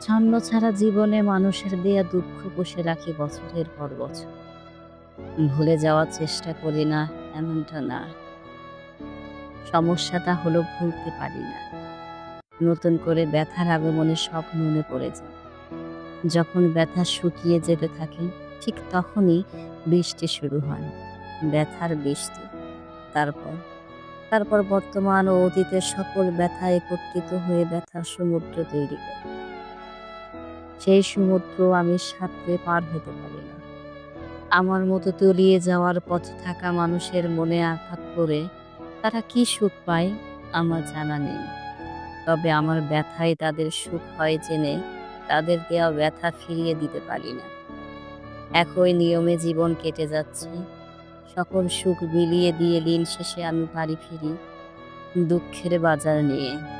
ছন্ন ছাড়া জীবনে মানুষের দেয়া দুঃখ বসে রাখি বছরের পর বছর। ভুলে যাওয়ার চেষ্টা করি না, এমনটা না। সমস্যাটা হলো ভুলতে পারি না। নতুন করে ব্যথার আগমনে সব মনে পড়ে যায়। যখন ব্যথা শুকিয়ে যেতে থাকে, ঠিক তখনই বৃষ্টি শুরু হয়। ব্যথার বৃষ্টি। তারপর? তারপর বর্তমান ও অতীতের সকল ব্যথা একত্রিত হয়ে ব্যথার সমুদ্র তৈরি করে। সেই সমুদ্র আমি সাঁতরে পার হতে পারি না। আমার মতো তলিয়ে যাওয়ার পথে থাকা মানুষের মনে আঘাত করে তারা কি সুখ পায় আমার জানা নেই। তবে আমার ব্যথায় তাদের সুখ হয় জেনে তাদের দেওয়া ব্যথা ফিরিয়ে দিতে পারি না। একই নিয়মে জীবন কেটে যাচ্ছে। সকল সুখ বিলিয়ে দিয়ে দিন শেষে আমি বাড়ি ফিরি। দুঃখের বাজার নিয়ে।